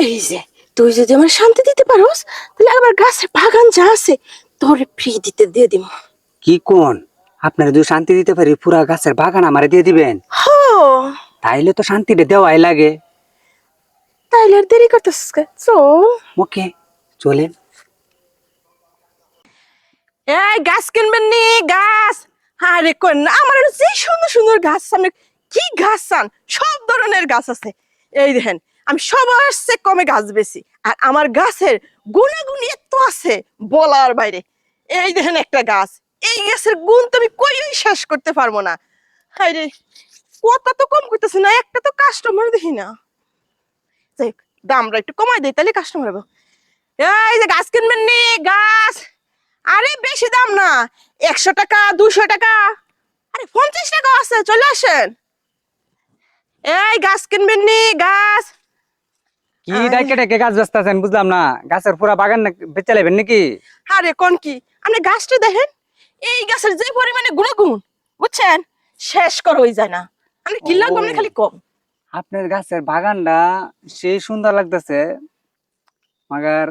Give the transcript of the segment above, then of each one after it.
এই যে তুই যদি আমার শান্তি দিতে পারোস তাহলে আমার গাছের বাগান যা আছে তোরে ফ্রি দিতে দিয়ে দিব কি কোন? আপনারা যদি শান্তি দিতে পারি পুরা গাছের বাগান আমারে দিয়ে দিবেন। তাইলে তো শান্তিটা দেওয়াই লাগে। তাইলে আর দেরি করতেছিস কে? চল। ওকে চলেন। এই গাছ কিনবেন নি গাছ! আরে কোন আমার যে সুন্দর সুন্দর গাছ সামনে কি গাছ চান? সব ধরনের গাছ আছে। এই দেখেন আমি সবার চেয়ে কমে গাছ বেশি আর আমার গাছের গুণাগুণ এত আছে বলার বাইরে। এই দেখেন একটা গাছ। এই গাছের গুণ তো আমি কইই শেষ করতে পারব না। হাই রে, কথা তো কম করতেছে না, একটা তো কাস্টমার দেখি না। যাই দামটা একটু কমাই দেয় তাহলে কাস্টমার হবে। এই যে গাছ কিনবেন নি, গাছ। আরে বেশি দাম না, একশো টাকা দুশো টাকা। আরে পঞ্চাশ টাকা আছে, চলে আসেন। এই গাছ কিনবেন নি, গাছ। কি গাছ বুঝলাম না। গাছের পুরা বাগান বেচে নেবেন নাকি? আরে কোন কি? আপনি গাছটা দেখেন? এই গাছের যে পরিমাণে গুণাগুণ বুঝছেন? শেষ কর হয়ে যায় না। কম খালি কম। আপনার গাছের বাগানটা সেই সুন্দর লাগতেছে। মাগার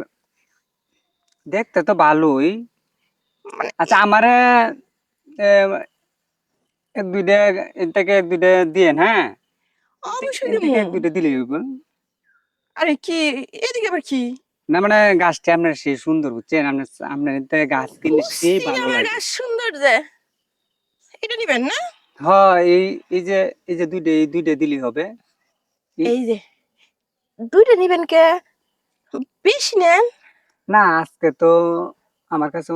দেখতে তো ভালোই। মানে আচ্ছা আমারে এক দুইটা এর থেকে এক দুইটা দিয়েন হ্যাঁ? অবশ্যই এক দুইটা আরে কি এদিকে আবার কি? না মানে গাছটা আপনার সেই সুন্দর বুঝছেন? আপনার আপনার গাছ কিনলে সেই ভালো লাগে। গাছ সুন্দর যে। এটা নিবেন না? হ্যাঁ এই এই যে এই যে দুইটা এই দুইটা দিলে হবে। এই- এই যে দুইটা নিবেন কে? বেশি নেন। না আজকে তো আমার কাছে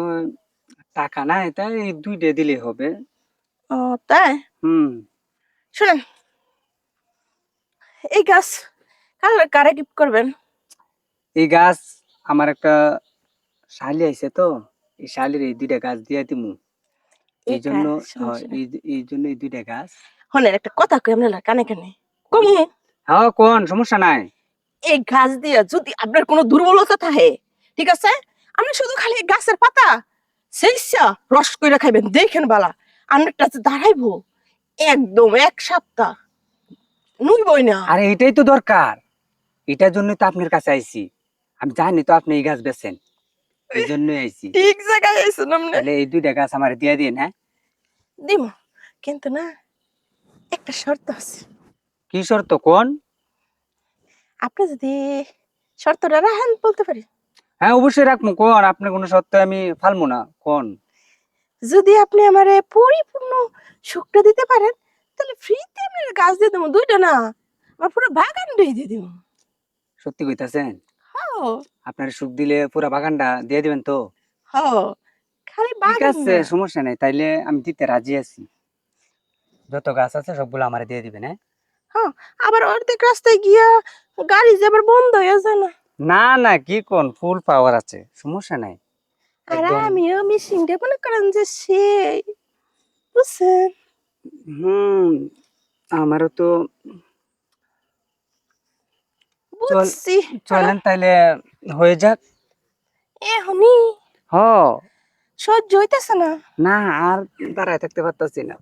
টাকা নাই তাই এই দুইটা দিলে হবে। ও তাই? হুম। শুনেন এই গাছ কার কারে গিফট করবেন? এই গাছ আমার একটা শালি আইছে তো এই শালির এই দুইটা গাছ দিয়ে দিমু। এই জন্য এই জন্য এই দুইটা গাছ। হনের একটা কথা কই আমরা কানে কানে? কমু। হ্যাঁ কোন? সমস্যা নাই। এই গাছ দিয়ে যদি আপনার কোনো দুর্বলতা থাকে ঠিক আছে? আপনি শুধু খালি গাছের পাতা সেইসা রস কইরা খাইবেন দেখেন বালা আপনারটা যে দাঁড়াইবো একদম এক সপ্তাহ নুইবই না। আরে এটাই তো দরকার। এটার জন্যই তো আপনার কাছে আইছি। আমি জানি তো আপনি এই গাছ বেছেন এই জন্যই আইছি। ঠিক জায়গায় আইসেন আপনি। তাহলে এই দুইটা গাছ আমার দিয়ে দিন হ্যাঁ? দিমু। কিন্তু না একটা শর্ত আছে। কি শর্ত? কোন? আপনি যদি শর্তটা রাখেন বলতে পারি। হ্যাঁ অবশ্যই রাখব। কোন? আপনার কোনো শর্ত আমি ফালবো না। কোন? যদি আপনি আমারে পরিপূর্ণ সুখটা দিতে পারেন তাহলে ফ্রিতে আমি গাছ দিয়ে দেবো দুইটা না। আমার পুরো বাগান দিয়ে দেবো সত্যি কইতাছেন? আপনার সুখ দিলে পুরো বাগানটা দিয়ে দিবেন তো? খালি ঠিক বাগান আছে সমস্যা নেই তাইলে আমি দিতে রাজি আছি। যত গাছ আছে সবগুলো আমারে দিয়ে দিবেন হ্যাঁ? আবার অর্ধেক রাস্তায় গিয়া গাড়ি যে আবার বন্ধ হয়ে যায় না। না না কি কোন ফুল পাওয়ার আছে সমস্যা নাই। আর। আমিও মেশিনটা মনে করেন যে সেই বুঝছেন? হুম আমারও তো চলেন তাইলে হয়ে যাক। এখনই হ। সহ্য হইতেছে না। না আর দাঁড়ায় থাকতে পারতাছি না।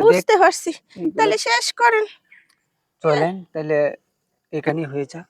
বুঝতে পারছি। তাহলে শেষ করেন। চলেন তাহলে এখানেই হয়ে যাক।